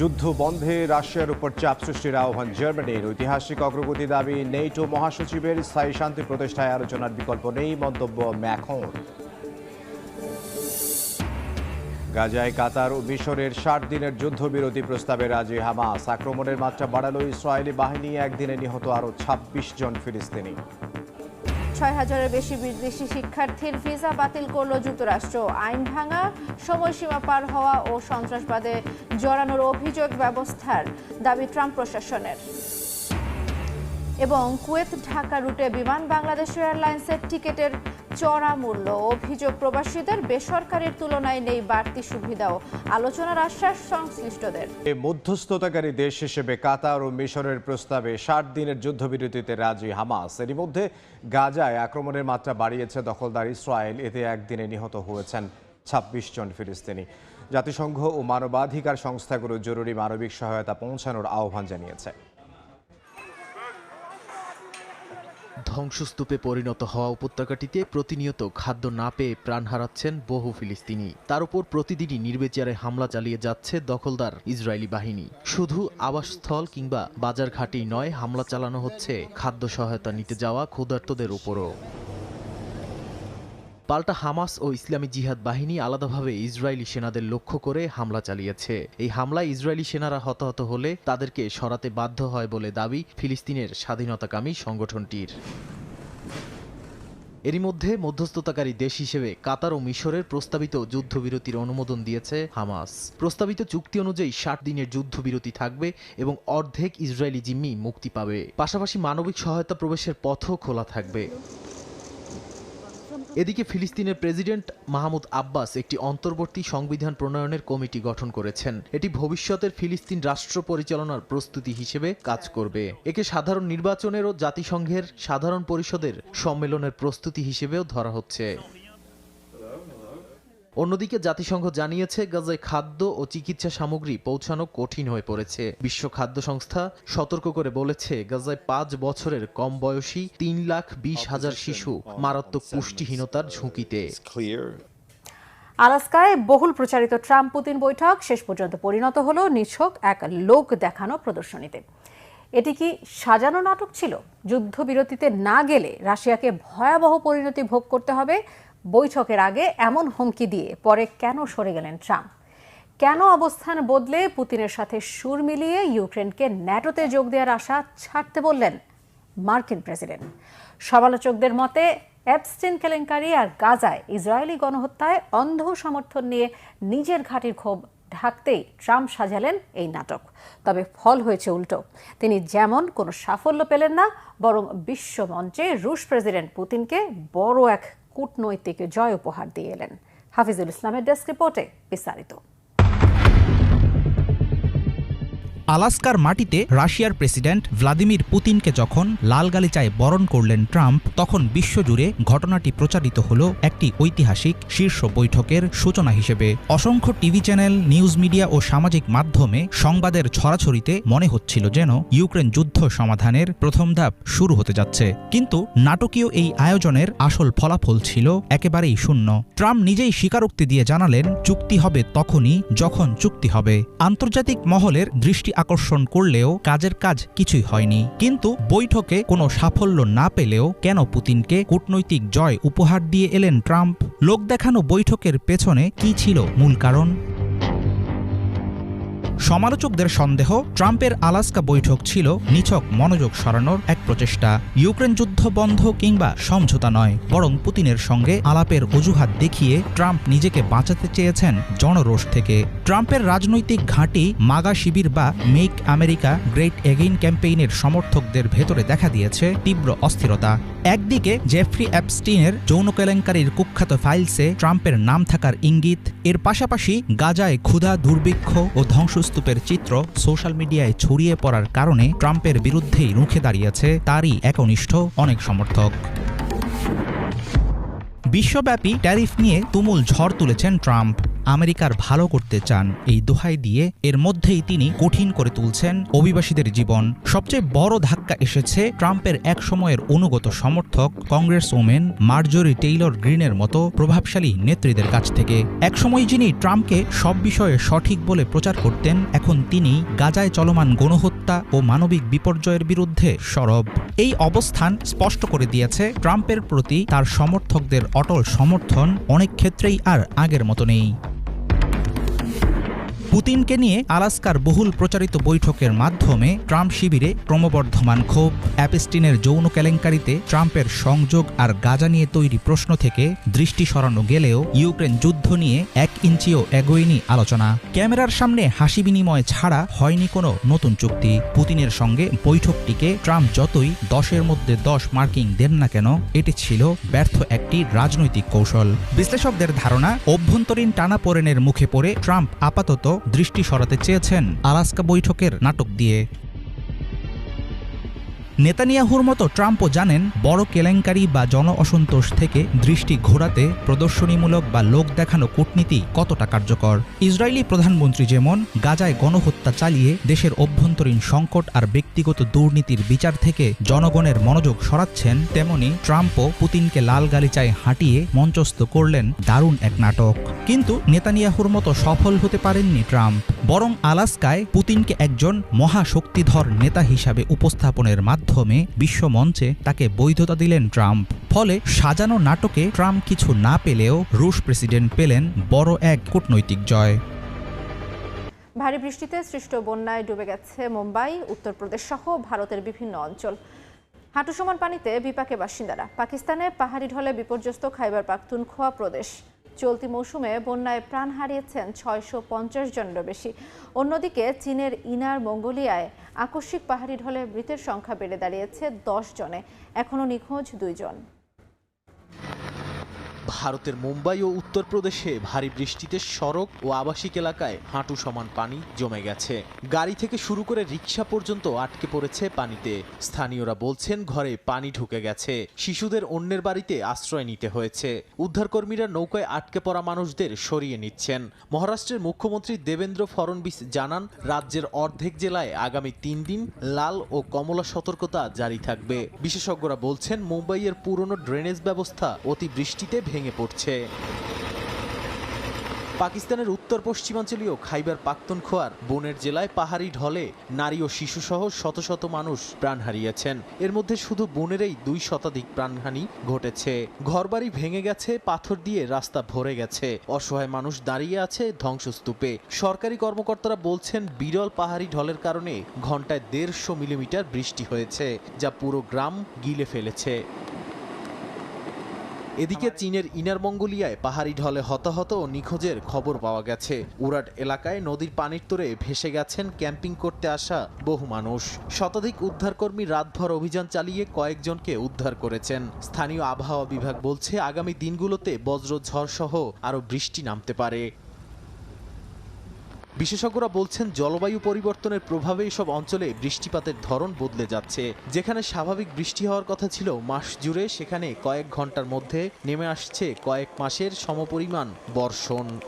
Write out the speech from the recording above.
যুদ্ধ বন্ধে রাশিয়ার উপর চাপ সৃষ্টির আহ্বান জার্মানির। ঐতিহাসিক অগ্রগতি দাবি নেইটো মহাসচিবের স্থায়ী শান্তি প্রতিষ্ঠায় আলোচনার বিকল্প নেই, মন্তব্য ম্যাখন গাজায় কাতার ও মিশরের ষাট দিনের যুদ্ধবিরতি প্রস্তাবে রাজি হামাস। আক্রমণের মাত্রা বাড়ালো ইসরায়েলি বাহিনী, একদিনে নিহত আরও ছাব্বিশ জন ফিলিস্তিনি। ছয় হাজারের বেশি বিদেশি শিক্ষার্থীর ভিসা বাতিল করল যুক্তরাষ্ট্র। আইন ভাঙা, সময়সীমা পার হওয়া ও সন্ত্রাসবাদে জড়ানোর অভিযোগ ব্যবস্থার দাবি ট্রাম্প প্রশাসনের। এবং কুয়েত ঢাকা রুটে বিমান বাংলাদেশ এয়ারলাইন্সের টিকিটের চড়া মূল্য অভিযোগ প্রবাসীদের বেসরকারির তুলনায় নেই বাড়তি সুবিধাও। আলোচনার আশ্বাস সংশ্লিষ্টদের। মধ্যস্থতাকারী দেশ হিসেবে কাতার ও মিশরের প্রস্তাবে ষাট দিনের যুদ্ধবিরতিতে রাজি হামাস। এরই মধ্যে গাজায় আক্রমণের মাত্রা বাড়িয়েছে দখলদার ইসরায়েল। এতে একদিনে নিহত হয়েছেন ছাব্বিশ জন ফিলিস্তিনি। জাতিসংঘ ও মানবাধিকার সংস্থাগুলো জরুরি মানবিক সহায়তা পৌঁছানোর আহ্বান জানিয়েছে। ধ্বংসস্তূপে পরিণত হওয়া উপত্যকাটিতে প্রতিনিয়ত খাদ্য না পেয়ে প্রাণ হারাচ্ছেন বহু ফিলিস্তিনি। তার উপর প্রতিদিনই নির্বিচারে হামলা চালিয়ে যাচ্ছে দখলদার ইসরায়েলি বাহিনী। শুধু আবাসস্থল কিংবা বাজার ঘাটেই নয়, হামলা চালানো হচ্ছে খাদ্য সহায়তা নিতে যাওয়া ক্ষুধার্তদের উপরও। পাল্টা হামাস ও ইসলামী জিহাদ বাহিনী আলাদাভাবে ইসরায়েলি সেনাদের লক্ষ্য করে হামলা চালিয়েছে। এই হামলায় ইসরায়েলি সেনারা হতাহত হলে তাদেরকে সরাতে বাধ্য হয় বলে দাবি ফিলিস্তিনের স্বাধীনতাকামী সংগঠনটির। এরই মধ্যে মধ্যস্থতাকারী দেশ হিসেবে কাতার ও মিশরের প্রস্তাবিত যুদ্ধবিরতির অনুমোদন দিয়েছে হামাস। প্রস্তাবিত চুক্তি অনুযায়ী ষাট দিনের যুদ্ধবিরতি থাকবে এবং অর্ধেক ইসরায়েলি জিম্মি মুক্তি পাবে। পাশাপাশি মানবিক সহায়তা প্রবেশের পথও খোলা থাকবে। এদিকে ফিলিস্তিনের প্রেসিডেন্ট মাহমুদ আব্বাস একটি অন্তর্বর্তী সংবিধান প্রণয়নের কমিটি গঠন করেছেন। এটি ভবিষ্যতের ফিলিস্তিন রাষ্ট্র পরিচালনার প্রস্তুতি হিসেবে কাজ করবে। একে সাধারণ নির্বাচনের ও জাতিসংঘের সাধারণ পরিষদের সম্মেলনের প্রস্তুতি হিসেবেও ধরা হচ্ছে। অন্যদিকে জাতিসংঘ জানিয়েছে গাজায় খাদ্য ও চিকিৎসা সামগ্রী পৌঁছানো কঠিন হয়ে পড়েছে। বিশ্ব খাদ্য সংস্থা সতর্ক করে বলেছে, গাজায় পাঁচ বছরের কম বয়সী তিন লাখ বিশ হাজার শিশু মারাত্মক পুষ্টিহীনতার ঝুঁকিতে। আলাস্কায় বহুল প্রচারিত ট্রাম্প পুতিন বৈঠক শেষ পর্যন্ত পরিণত হলো, নিছক এক লোক দেখানো প্রদর্শনীতে। এটি কি সাজানো নাটক ছিল? যুদ্ধবিরতিতে না গেলে রাশিয়াকে ভয়াবহ পরিণতি ভোগ করতে হবে বৈঠকের আগে এমন হুমকি দিয়ে পরে কেন সরে গেলেন ট্রাম্প? কেন অবস্থান বদলে পুতিনের সাথে সুর মিলিয়ে ইউক্রেনকে ন্যাটোতে যোগ দেওয়ার আশা ছাড়তে বললেন মার্কিন প্রেসিডেন্ট? সমালোচকদের মতে অ্যাপস্টিন কেলেঙ্কারি আর গাজায় ইসরায়েলি গণহত্যায় অন্ধ সমর্থন নিয়ে নিজের ঘাটির ক্ষোভ ঢাকতেই ট্রাম্প সাজালেন এই নাটক। তবে ফল হয়েছে উল্টো। তিনি যেমন কোনো সাফল্য পেলেন না, বরং বিশ্বমঞ্চে রুশ প্রেসিডেন্ট পুতিনকে বড় এক কূটনৈতিক জয় উপহার দিয়ে এলেন। হাফিজুল ইসলামের ডেস্ক রিপোর্টে বিস্তারিত। আলাস্কার মাটিতে রাশিয়ার প্রেসিডেন্ট ভ্লাদিমির পুতিনকে যখন লাল গালিচায় বরণ করলেন ট্রাম্প, তখন বিশ্বজুড়ে ঘটনাটি প্রচারিত হল একটি ঐতিহাসিক শীর্ষ বৈঠকের সূচনা হিসেবে। অসংখ্য টিভি চ্যানেল, নিউজ মিডিয়া ও সামাজিক মাধ্যমে সংবাদের ছড়াছড়িতে মনে হচ্ছিল যেন ইউক্রেন যুদ্ধ সমাধানের প্রথম ধাপ শুরু হতে যাচ্ছে। কিন্তু নাটকীয় এই আয়োজনের আসল ফলাফল ছিল একেবারেই শূন্য। ট্রাম্প নিজেই স্বীকারোক্তি দিয়ে জানালেন, চুক্তি হবে তখনই যখন চুক্তি হবে। আন্তর্জাতিক মহলের দৃষ্টি আকর্ষণ করলেও কাজের কাজ কিছুই হয়নি। কিন্তু বৈঠকে কোনো সাফল্য না পেলেও কেন পুতিনকে কূটনৈতিক জয় উপহার দিয়ে এলেন ট্রাম্প? লোক দেখানো বৈঠকের পেছনে কি ছিল মূল কারণ? সমালোচকদের সন্দেহ, ট্রাম্পের আলাস্কা বৈঠক ছিল নিছক মনোযোগ সরানোর এক প্রচেষ্টা। ইউক্রেন যুদ্ধ বন্ধ কিংবা সমঝোতা নয়, বরং পুতিনের সঙ্গে আলাপের অজুহাত দেখিয়ে ট্রাম্প নিজেকে বাঁচাতে চেয়েছেন জনরোষ থেকে। ট্রাম্পের রাজনৈতিক ঘাঁটি, মাগা শিবির বা মেক আমেরিকা গ্রেট এগেইন ক্যাম্পেইনের সমর্থকদের ভেতরে দেখা দিয়েছে তীব্র অস্থিরতা। একদিকে জেফ্রি অ্যাপস্টিনের যৌন কেলেঙ্কারির কুখ্যাত ফাইলসে ট্রাম্পের নাম থাকার ইঙ্গিত, এর পাশাপাশি গাজায় ক্ষুধা, দুর্ভিক্ষ ও ধ্বংসস্তূপের চিত্র সোশ্যাল মিডিয়ায় ছড়িয়ে পড়ার কারণে ট্রাম্পের বিরুদ্ধেই রুখে দাঁড়িয়েছে তারই একনিষ্ঠ অনেক সমর্থক। বিশ্বব্যাপী ট্যারিফ নিয়ে তুমুল ঝড় তুলেছেন ট্রাম্প। আমেরিকার ভালো করতে চান এই দোহাই দিয়ে এর মধ্যেই তিনি কঠিন করে তুলছেন অভিবাসীদের জীবন। সবচেয়ে বড় ধাক্কা এসেছে ট্রাম্পের এক সময়ের অনুগত সমর্থক কংগ্রেস ওমেন মার্জরি টেইলর গ্রিনের মতো প্রভাবশালী নেত্রীদের কাছ থেকে। একসময় যিনি ট্রাম্পকে সব বিষয়ে সঠিক বলে প্রচার করতেন, এখন তিনি গাজায় চলমান গণহত্যা ও মানবিক বিপর্যয়ের বিরুদ্ধে সরব। এই অবস্থান স্পষ্ট করে দিয়েছে ট্রাম্পের প্রতি তার সমর্থকদের অটল সমর্থন, অনেক ক্ষেত্রেই আর আগের মতো নেই। পুতিনকে নিয়ে আলাস্কার বহুল প্রচারিত বৈঠকের মাধ্যমে ট্রাম্প শিবিরে ক্রমবর্ধমান ক্ষোভ। অ্যাপেস্টিনের যৌন কেলেঙ্কারিতে ট্রাম্পের সংযোগ আর গাজা নিয়ে তৈরি প্রশ্ন থেকে দৃষ্টি সরানো গেলেও ইউক্রেন যুদ্ধ নিয়ে এক ইঞ্চিও এগোয়নি আলোচনা। ক্যামেরার সামনে হাসি বিনিময় ছাড়া হয়নি কোনো নতুন চুক্তি। পুতিনের সঙ্গে বৈঠকটিকে ট্রাম্প যতই দশের মধ্যে দশ মার্কিং দেন না কেন, এটি ছিল ব্যর্থ একটি রাজনৈতিক কৌশল। বিশ্লেষকদের ধারণা, অভ্যন্তরীণ টানাপোড়েনের মুখে পড়ে ট্রাম্প আপাতত দৃষ্টি সরাতে চেয়েছেন আলাস্কা বৈঠকের নাটক দিয়ে। নেতানিয়াহুর মতো ট্রাম্পও জানেন, বড় কেলেঙ্কারি বা জন অসন্তোষ থেকে দৃষ্টি ঘোরাতে প্রদর্শনীমূলক বা লোক দেখানো কূটনীতি কতটা কার্যকর? ইসরায়েলি প্রধানমন্ত্রী যেমন গাজায় গণহত্যা চালিয়ে দেশের অভ্যন্তরীণ সংকট আর ব্যক্তিগত দুর্নীতির বিচার থেকে জনগণের মনোযোগ সরাচ্ছেন, তেমনি ট্রাম্পও পুতিনকে লাল গালিচায় হাঁটিয়ে মঞ্চস্থ করলেন দারুণ এক নাটক। কিন্তু নেতানিয়াহুর মতো সফল হতে পারেননি ট্রাম্প। বরং আলাস্কায় পুতিনকে একজন মহাশক্তিধর নেতা হিসাবে উপস্থাপনের মাধ্যমে বিশ্বমঞ্চে তাকে বৈধতা দিলেন ট্রাম্প। ফলে সাজানো নাটকে ট্রাম্প কিছু না পেলেও রুশ প্রেসিডেন্ট পেলেন বড় এক কূটনৈতিক জয়। ভারী বৃষ্টিতে সৃষ্ট বন্যায় ডুবে গেছে মুম্বাই, উত্তরপ্রদেশ সহ ভারতের বিভিন্ন অঞ্চল। হাঁটু সমান পানিতে বিপাকে বাসিন্দারা। পাকিস্তানে পাহাড়ি ঢলে বিপর্যস্ত খাইবার পাখতুনখোয়া প্রদেশ। চলতি মৌসুমে বন্যায় প্রাণ হারিয়েছেন ছয়শো পঞ্চাশ জনেরও বেশি। অন্যদিকে চীনের ইনার মঙ্গোলিয়ায় আকস্মিক পাহাড়ি ঢলে মৃতের সংখ্যা বেড়ে দাঁড়িয়েছে দশ জনে। এখনও নিখোঁজ দুইজন। ভারতের মুম্বাই ও উত্তরপ্রদেশে ভারী বৃষ্টিতে সড়ক ও আবাসিক এলাকায় হাঁটু সমান পানি জমে গেছে। গাড়ি থেকে শুরু করে রিক্সা পর্যন্ত আটকে পড়েছে পানিতে। স্থানীয়রা বলছেন ঘরে পানি ঢুকে গেছে। শিশুদের অন্যের বাড়িতে আশ্রয় নিতে হয়েছে। উদ্ধারকর্মীরা নৌকায় আটকে পড়া মানুষদের সরিয়ে নিচ্ছেন। মহারাষ্ট্রের মুখ্যমন্ত্রী দেবেন্দ্র ফড়নবিস জানান, রাজ্যের অর্ধেক জেলায় আগামী তিন দিন লাল ও কমলা সতর্কতা জারি থাকবে। বিশেষজ্ঞরা বলছেন, মুম্বাইয়ের পুরনো ড্রেনেজ ব্যবস্থা অতি বৃষ্টিতে ভেঙে পড়ছে। পাকিস্তানের উত্তর পশ্চিমাঞ্চলীয় খাইবার পাখতুনখোয়ার বনের জেলায় পাহাড়ি ঢলে নারী ও শিশুসহ শত শত মানুষ প্রাণ হারিয়েছেন। এর মধ্যে শুধু বনেরেই দুই শতাধিক প্রাণহানি ঘটেছে। ঘরবাড়ি ভেঙে গেছে, পাথর দিয়ে রাস্তা ভরে গেছে। অসহায় মানুষ দাঁড়িয়ে আছে ধ্বংসস্তূপে। সরকারি কর্মকর্তারা বলছেন, বিরল পাহাড়ি ঢলের কারণে ঘন্টায় দেড়শো মিলিমিটার বৃষ্টি হয়েছে, যা পুরো গ্রাম গিলে ফেলেছে। এদিকে চীনের ইনার মঙ্গোলিয়ায় পাহাড়ি ঢলে হতাহত ও নিখোঁজের খবর পাওয়া গেছে। উরাট এলাকায় নদীর পানির তোরে ভেসে গেছেন ক্যাম্পিং করতে আসা বহু মানুষ। শতাধিক উদ্ধারকর্মী রাতভর অভিযান চালিয়ে কয়েকজনকে উদ্ধার করেছেন। স্থানীয় আবহাওয়া বিভাগ বলছে আগামী দিনগুলোতে বজ্রঝড় সহ আরও বৃষ্টি নামতে পারে। বিশেষজ্ঞরা বলছেন, জলবায়ু পরিবর্তনের প্রভাবে এসব অঞ্চলে বৃষ্টিপাতের ধরন বদলে যাচ্ছে। যেখানে স্বাভাবিক বৃষ্টি হওয়ার কথা ছিল, মাস জুড়ে সেখানে কয়েক ঘণ্টার মধ্যে নেমে আসছে কয়েক মাসের সমপরিমাণ বর্ষণ।